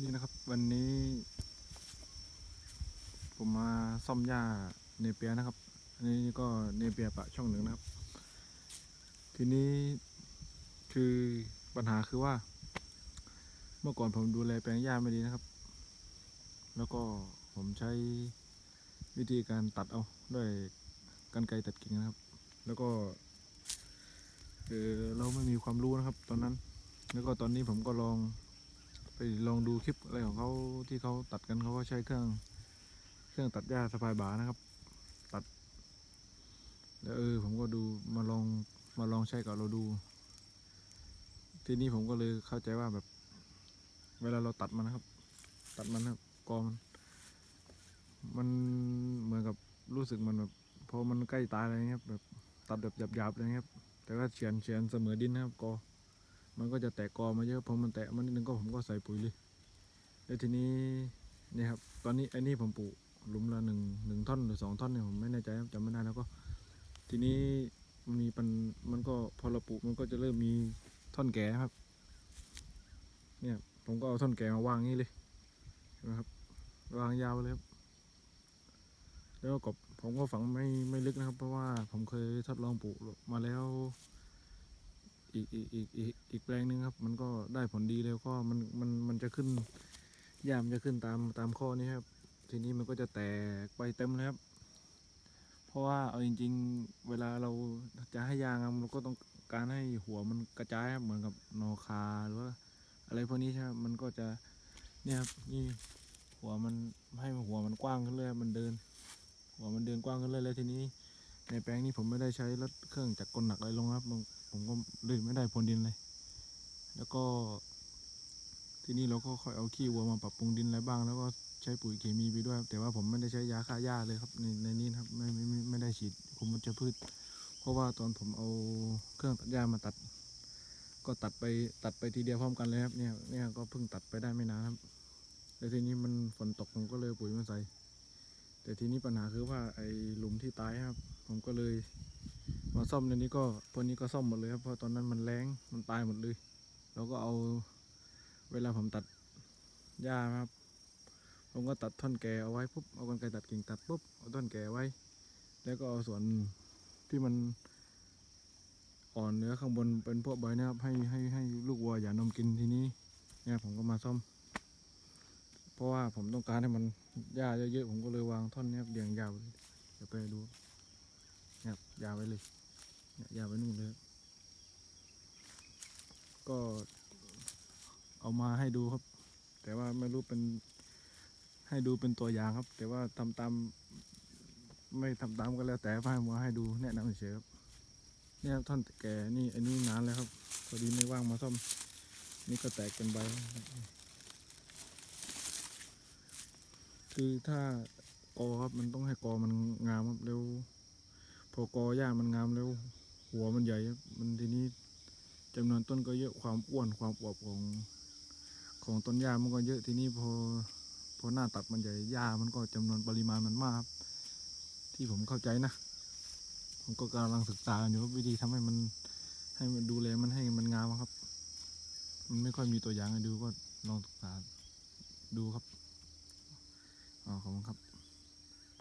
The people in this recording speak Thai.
นี่นะครับวันนี้ ผมมาซ่อมหญ้าเนเปียนะครับ อันนี้ก็เนเปียปะช่องหนึ่งนะครับ ทีนี้คือปัญหาคือว่า เมื่อก่อนผมดูแลแปลงหญ้าไม่ดีนะครับ แล้วก็ผมใช้วิธีการตัดเอาด้วยกันไกรตัดกิ่งนะครับ แล้วก็เออเราไม่มีความรู้นะครับ ตอนนั้น แล้วก็ตอนนี้ผมก็ลอง ไปลองดูคลิปอะไรของเขาที่เขาตัดกันเขาก็ใช้เครื่องเครื่องตัดหญ้าสปายบานะครับ ตัด แล้วเออผมก็ดูมาลองมาลองใช้กับเราดู ทีนี้ผมก็เลยเข้าใจว่าแบบ เวลาเราตัดมันนะครับ ตัดมันนะครับกอมันมันเหมือนกับรู้สึกมันแบบพอมันใกล้ตายอะไรเงี้ยแบบตัดแบบหยาบๆเลยครับ แต่ว่าเฉียนเฉียนเสมอดินนะครับกอ มันก็จะแตกกอมาเยอะพอมันแตกมันนิดนึงก็ผมก็ใส่ปุ๋ยเลยแล้วทีนี้เนี่ยครับตอนนี้ไอ้นี่ผมปลูกหลุมละหนึ่งหนึ่งท่อนหรือสองท่อนเนี่ยผมไม่แน่ใจครับจำไม่ได้แล้วก็ ทีนี้มันมีปันมันก็พอเราปลูกมันก็จะเริ่มมีท่อนแก่ครับ เนี่ยผมก็เอาท่อนแก่มาวางนี้เลยเห็นไหมครับวางยาวเลยครับแล้วก็กบผมก็ฝังไม่ไม่ลึกนะครับ เพราะว่าผมเคยทดลองปลูกมาแล้ว อีกอีกอีกอีกอีกแปลงหนึ่งครับ มันก็ได้ผลดีแล้วก็มันมันมันจะขึ้นหญ้ามจะขึ้นตามตามข้อนี้ครับ ทีนี้มันก็จะแตกไปเต็มเลยครับ เพราะว่าเอาจริง ๆ เวลาเราจะให้ยางอะเราก็ต้องการให้หัวมันกระจายครับเหมือนกับนอคาหรือว่าอะไรพวกนี้ใช่ไหมมันก็จะเนี่ยครับนี่หัวมันให้หัวมันกว้างขึ้นเลยมันเดิน หัวมันเดินกว้างขึ้นเลยแล้วทีนี้ ในแปลงนี้ผมไม่ได้ใช้รถเครื่องจักรกลหนักอะไรลงครับ ผมก็เลยไม่ได้พรวนดินเลย แล้วก็ ที่นี้เราก็ค่อยเอาขี้วัวมาปรับปรุงดินอะไรบ้าง แล้วก็ใช้ปุ๋ยเคมีไปด้วย แต่ว่าผมไม่ได้ใช้ยาฆ่าหญ้าเลยครับในในนี้ครับไม่ไม่ไม่ไม่ได้ฉีดคุมวัชพืช เพราะว่าตอนผมเอาเครื่องตัดหญ้ามาตัด ก็ตัดไปตัดไปทีเดียวพร้อมกันเลยครับเนี่ยเนี่ยก็เพิ่งตัดไปได้ไม่นานครับแล้วทีนี้มันฝนตกผมก็เลยปุ๋ยมาใส่แต่ทีนี้ปัญหาคือว่าไอ้หลุมที่ตายครับ ผมก็เลย มาซ่อมในนี้ก็พวกนี้ก็ซ่อมหมดเลยครับเพราะตอนนั้นมันแรงมันตายหมดเลยเราก็เอาเวลาผมตัดหญ้าครับ ผมก็ตัดท่อนแก่เอาไว้ปุ๊บเอากรรไกรตัดกิ่งตัดปุ๊บเอาท่อนแก่ไว้ แล้วก็เอาส่วนที่มันอ่อนเนื้อข้างบนเป็นพวกใบนะครับ ให้ให้ให้ลูกวัวอย่านมกินทีนี้เนี่ยผมก็มาซ่อม เพราะว่าผมต้องการให้มันหญ้าเยอะๆผมก็เลยวางท่อนเนี้ยเรียงยาวเลยเดี๋ยวไปดูเนี่ยยาวไว้เลย ยยาวไปนู่นเลยก็เอามาให้ดูครับ แต่ว่าไม่รู้เป็นให้ดูเป็นตัวอย่างครับ แต่ว่าทำตาม ไม่ทำตามก็แล้วแต่ให้มาให้ดูแนะนำเฉยครับเนี่ยครับท่อนแก่นี่อันนี้นานแล้วครับ พอดีไม่ว่างมาซ่อม นี่ก็แตกเป็นใบแล้วครับคือถ้ากอครับมันต้องให้กอมันงามครับแล้วพอกอหญ้ามันงามแล้ว หัวมันใหญ่ครับมันทีนี้จำนวนต้นก็เยอะความอ้วนความอวบของของต้นหญ้ามันก็เยอะทีนี้พอพอหน้าตัดมันใหญ่หญ้ามันก็จำนวนปริมาณมันมากครับ ที่ผมเข้าใจนะผมก็กำลังศึกษาอยู่ว่าวิธีทำให้มันให้มันดูแลมันให้มันงามครับ มันไม่ค่อยมีตัวอย่างให้ดูก็ลองศึกษาดูครับอ๋อขอบคุณครับ